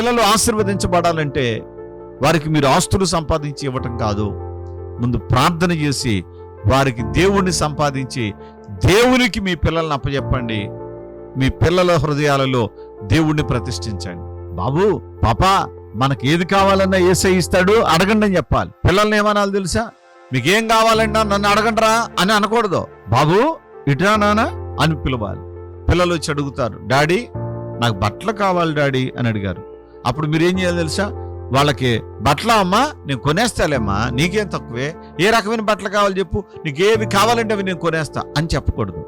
పిల్లలు ఆశీర్వదించబడాలంటే వారికి మీరు ఆస్తులు సంపాదించి ఇవ్వటం కాదు. ముందు ప్రార్థన చేసి వారికి దేవుణ్ణి సంపాదించి దేవునికి మీ పిల్లల్ని అప్పచెప్పండి మీ పిల్లల హృదయాలలో దేవుణ్ణి ప్రతిష్ఠించండి. బాబు పాపా మనకి ఏది కావాలన్నా ఏసై ఇస్తాడు అడగండి అని చెప్పాలి. పిల్లల్ని ఏమనాలి తెలుసా? మీకేం కావాలన్నా నన్ను అడగండిరా అని అనకూడదు. బాబు ఇటా నానా అని పిలవాలి. పిల్లలు వచ్చి అడుగుతారు డాడీ నాకు బట్టలు కావాలి డాడీ అని అడిగారు. అప్పుడు మీరు ఏం చేయాలి తెలుసా? వాళ్ళకి బట్టలు అమ్మా నేను కొనేస్తాలేమ్మా నీకేం తక్కువే? ఏ రకమైన బట్టలు కావాలి చెప్పు? నీకు ఏవి కావాలంటే అవి నేను కొనేస్తా అని చెప్పకూడదు.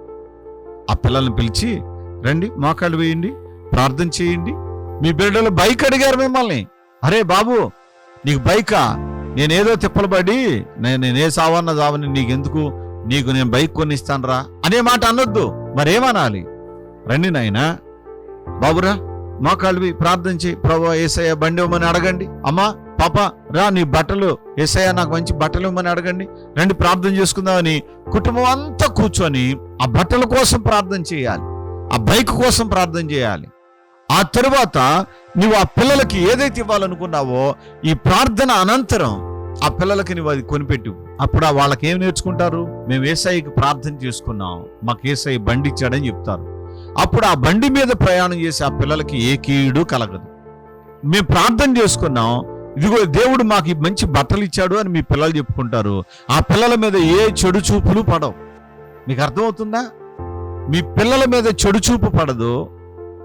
ఆ పిల్లల్ని పిలిచి రండి మోకాళ్ళు వేయండి ప్రార్థన చేయండి. మీ బిడ్డలు బైక్ అడిగారు మిమ్మల్ని. అరే బాబు నీకు బైకా? నేనేదో తిప్పలు పడి నేను నేనే సావన్న సావని నీకెందుకు? నీకు నేను బైక్ కొనిస్తానురా అనే మాట అనొద్దు. మరేమనాలి? రండి నాయనా బాబురా మోకాళ్ళవి ప్రార్థన చేయి. ప్రభా ఏసయ్య బండి ఇవ్వమని అడగండి. అమ్మా పాప రా నీ బట్టలు. ఏసయ్య నాకు మంచి బట్టలు ఇవ్వమని అడగండి. రండి ప్రార్థన చేసుకుందామని కుటుంబం అంతా కూర్చొని ఆ బట్టల కోసం ప్రార్థన చేయాలి. ఆ బైక్ కోసం ప్రార్థన చేయాలి. ఆ తరువాత నువ్వు ఆ పిల్లలకి ఏదైతే ఇవ్వాలనుకున్నావో ఈ ప్రార్థన అనంతరం ఆ పిల్లలకి నువ్వు అది కొనిపెట్టు. అప్పుడు ఆ వాళ్ళకి ఏం నేర్చుకుంటారు? మేము ఏసఐకి ప్రార్థన చేసుకున్నాం. మాకు ఏసఐ బండి ఇచ్చాడని చెప్తారు. అప్పుడు ఆ బండి మీద ప్రయాణం చేసి ఆ పిల్లలకి ఏ కీడు కలగదు. మేము ప్రార్థన చేసుకున్నాం ఇదిగో దేవుడు మాకు మంచి బట్టలు ఇచ్చాడు అని మీ పిల్లలు చెప్పుకుంటారు. ఆ పిల్లల మీద ఏ చెడు చూపులు పడవు. మీకు అర్థమవుతుందా? మీ పిల్లల మీద చెడు చూపు పడదు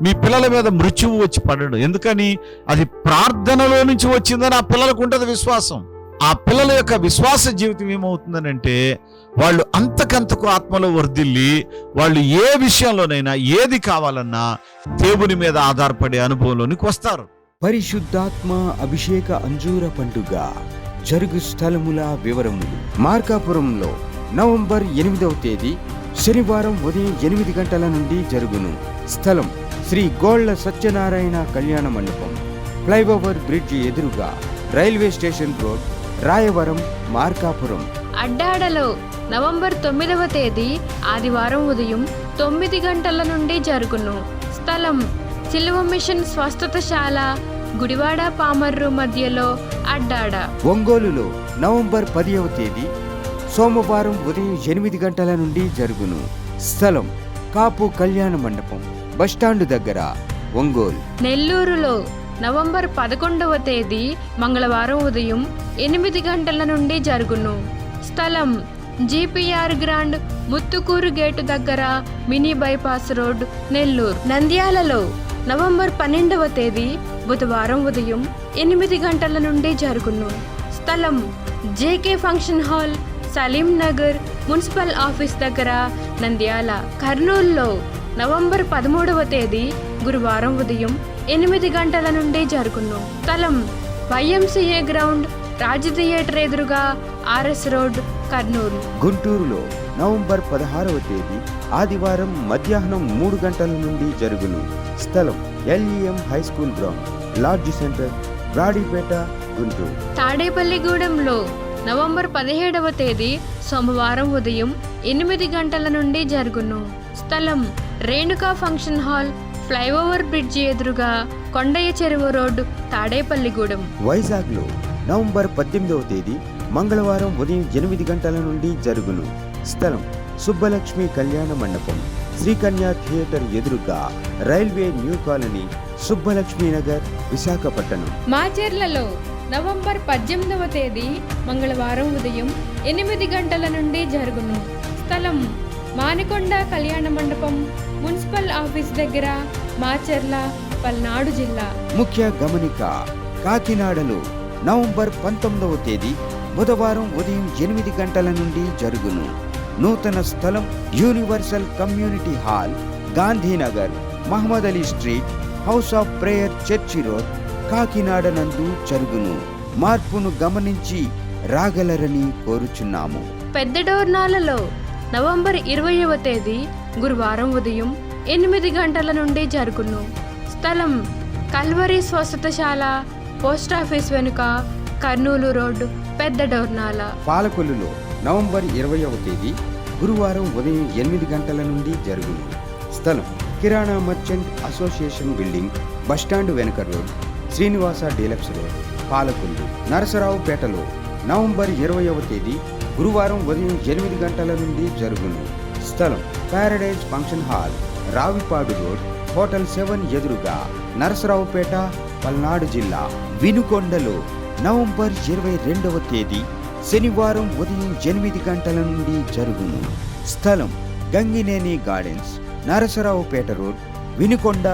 మీ పిల్లల మీద మృత్యువు వచ్చి పడడు. ఎందుకని? అది ప్రార్థనలో నుంచి వచ్చిందని ఆ పిల్లలకు ఉంటుంది విశ్వాసం. ఆ పిల్లల యొక్క విశ్వాస జీవితం ఏమవుతుందనంటే వాళ్ళు అంతకంతకు ఆత్మలో వర్ధిల్లి వాళ్ళు ఏ విషయంలోనైనా ఏది కావాలన్నా దేవుని మీద ఆధారపడే అనుభవంలోనికి వస్తారు. పరిశుద్ధాత్మ అభిషేక అంజూర పండుగ జరుగు స్థలముల వివరములు. మార్కాపురంలో నవంబర్ ఎనిమిదవ తేదీ శనివారం ఉదయం ఎనిమిది గంటల నుండి జరుగును. స్థలం శ్రీ గోళ్ళ సత్యనారాయణ కళ్యాణ మండపం. ఫ్లైఓవర్ బ్రిడ్జ్ ఎదురుగా railway station road Rayavaram Markapuram. అడ్డాడలో November తొమ్మిదవ తేదీ ఆదివారం ఉదయం తొమ్మిది గంటల నుండి జరుగును. స్థలం సిల్వ మిషన్ స్వస్థతశాల గుడివాడ పామర్రు మధ్యలో అడ్డాడ. ఒంగోలులో నవంబర్ పదివ తేదీ సోమవారం ఉదయం ఎనిమిది గంటల నుండి జరుగును. స్థలం కాపు కళ్యాణ మండపం బస్టాండు దగ్గర ఒంగోలు. నెల్లూరులో నవంబర్ పదకొండవ తేదీ మంగళవారం ఉదయం ఎనిమిది గంటల నుండి జరుగును. స్థలం జీపీఆర్ గ్రాండ్ ముత్తుకూరు గేటు దగ్గర మినీ బైపాస్ రోడ్ నెల్లూరు. నంద్యాలలో నవంబర్ పన్నెండవ తేదీ బుధవారం ఉదయం ఎనిమిది గంటల నుండి జరుగును. స్థలం JK function hall Saleem Nagar municipal office దగ్గర నంద్యాల. కర్నూలులో నవంబర్ పదమూడవ తేదీ గురువారం ఉదయం ఎనిమిది గంటల నుండి జరుగును. స్థలం వైఎంసీఏ గ్రౌండ్ రాజ్ థియేటర్ ఎదురుగా ఆర్ఎస్ రోడ్ కర్నూలు. గుంటూరులో నవంబర్ పదహారవ తేదీ ఆదివారం మధ్యాహ్నం మూడు గంటల నుండి జరుగును. స్థలం LEM high school ground lodge centre Brodipet Guntur. తాడేపల్లిగూడెంలో November పదిహేడవ తేదీ సోమవారం ఉదయం ఎనిమిది గంటల నుండి జరుగును. స్థలం Renuka function hall flyover bridge ఎదురుగా కొండయ్య చెరువు రోడ్డు తాడేపల్లిగూడెం. వైజాగ్లో నవంబర్ పద్దెనిమిదవ తేదీ మంగళవారం ఉదయం ఎనిమిది గంటల నుండి జరుగును. స్థలం సుబ్బలక్ష్మి కళ్యాణ మండపం. శ్రీకన్యా థియేటర్ ఎదురుగా railway new colony Subbalakshmi Nagar Visakhapatnam. మాచెర్లలో November పద్దెనిమిదవ తేదీ మంగళవారం ఉదయం ఎనిమిది గంటల నుండి జరుగును. స్థలం మానికొండ కళ్యాణ మండపం మున్సిపల్ ఆఫీస్ దగ్గర మాచెర్ల పల్నాడు జిల్లా. ముఖ్య గమనిక కాకినాడలో నవంబర్ పంతొమ్మిదవ తేదీ బుధవారం ఉదయం ఎనిమిది గంటల నుండి జరుగును. నూతన స్థలం universal community hall Gandhinagar Mohammed Ali street house of prayer church road Kakinada నందు జరుగును. మార్పును గమనించి రాగలరని కోరుచున్నాము. పెద్ద డోర్నాలలో నవంబర్ ఇరవైవ తేదీ గురువారం ఉదయం ఎనిమిది గంటల నుండి జరుగును. స్థలం కల్వరి స్వస్థతశాల పోస్టాఫీస్ వెనుక కర్నూలు రోడ్డు పెద్ద డోర్నాల. పాలకొల్లులో నవంబర్ ఇరవైవ తేదీ గురువారం ఉదయం ఎనిమిది గంటల నుండి జరుగును. స్థలం kirana merchant association building bus stand వెనుక road Srinivasa deluxe road Palakollu నరసరావుపేటలో November ఇరవైవ తేదీ గురువారం ఉదయం ఎనిమిది గంటల నుండి జరుగును. స్థలం paradise function hall Ravipadu road hotel seven ఎదురుగా నరసరావుపేట పల్నాడు జిల్లా వినుకొండలో నవంబర్ ఇరవై రెండవ తేదీ శనివారం ఉదయం ఎనిమిది గంటల నుండి జరుగును. స్థలం గంగినేని గార్డెన్స్ నరసరావుపేట రోడ్ వినుకొండ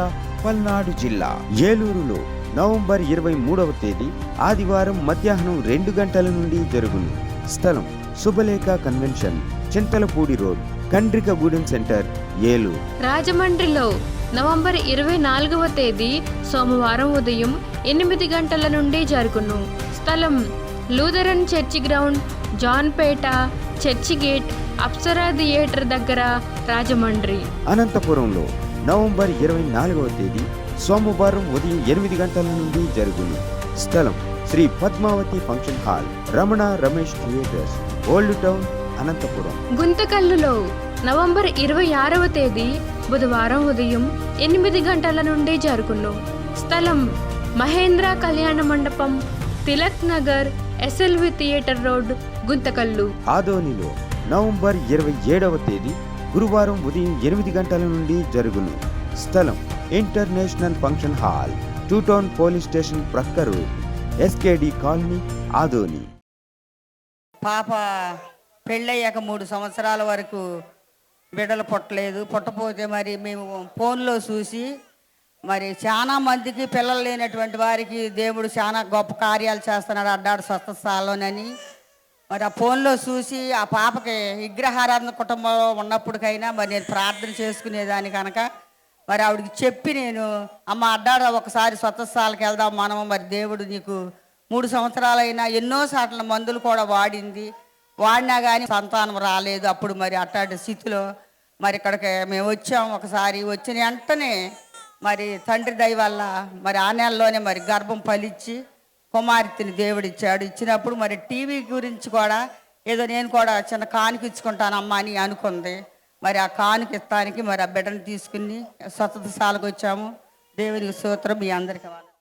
పల్నాడు జిల్లా. ఏలూరులో నవంబర్ ఇరవై మూడవ తేదీ ఆదివారం మధ్యాహ్నం రెండు గంటల నుండి జరుగును. స్థలం Subhalekha convention Chintalapudi road Kandrikagudem centre Eluru. రాజమండ్రిలో నవంబర్ ఇరవై నాలుగవ తేదీ సోమవారం ఉదయం ఎనిమిది గంటల నుండి జరుగును. స్థలం Lutheran church ground Janpet church gate Apsara theatre దగ్గర రాజమండ్రి. అనంతపురంలో నవంబర్ ఇరవై నాలుగవ తేదీ సోమవారం ఉదయం ఎనిమిది గంటల నుండి జరుగును. స్థలం Shri Padmavathi function hall Ramana Ramesh theatres. Old town Anantapur. గుంతకల్లులో November ఇరవై ఆరవ తేదీ బుధవారం ఉదయం ఎనిమిది గంటల నుండి జరుగును. స్థలం Mahendra Kalyana Mandapam Tilak Nagar SLV theatre road Guntakal. ఆదోనిలో నవంబర్ ఇరవై ఏడవ తేదీ గురువారం ఉదయం ఎనిమిది గంటల నుండి జరుగును. స్థలం international function hall two town police station ప్రక్కరు SKD colony Adoni. పాప పెళ్ళయ్యాక మూడు సంవత్సరాల వరకు బిడ్డలు పుట్టలేదు. పుట్టపోతే మరి మేము ఫోన్లో చూసి మరి చాలా మందికి పిల్లలు లేనటువంటి వారికి దేవుడు చాలా గొప్ప కార్యాలు చేస్తున్నాడు అడ్డాడు స్వస్థస్థాలోనని మరి ఆ ఫోన్లో చూసి ఆ పాపకి విగ్రహారాధన కుటుంబంలో ఉన్నప్పటికైనా మరి నేను ప్రార్థన చేసుకునేదాన్ని కనుక మరి ఆవిడకి చెప్పి నేను అమ్మ అడ్డాడ ఒకసారి స్వతస్థాలకు వెళ్దాం మనము మరి దేవుడు నీకు మూడు సంవత్సరాలైనా ఎన్నో సార్లు మందులు కూడా వాడింది. వాడినా కానీ సంతానం రాలేదు. అప్పుడు మరి అట్లాంటి స్థితిలో మరి ఇక్కడికి మేము వచ్చాం. ఒకసారి వచ్చిన వెంటనే మరి తండ్రి దయ వల్ల మరి ఆ నెలలోనే మరి గర్భం ఫలిచ్చి కుమార్తెని దేవుడు ఇచ్చాడు. ఇచ్చినప్పుడు మరి టీవీ గురించి కూడా ఏదో నేను కూడా చిన్న కానుక ఇచ్చుకుంటానమ్మా అని అనుకుంది. మరి ఆ కానుక ఇస్తానికి మరి ఆ బిడ్డను తీసుకుని స్వతశాలకు వచ్చాము. దేవునికి సూత్రం మీ అందరికీ వందనాలు.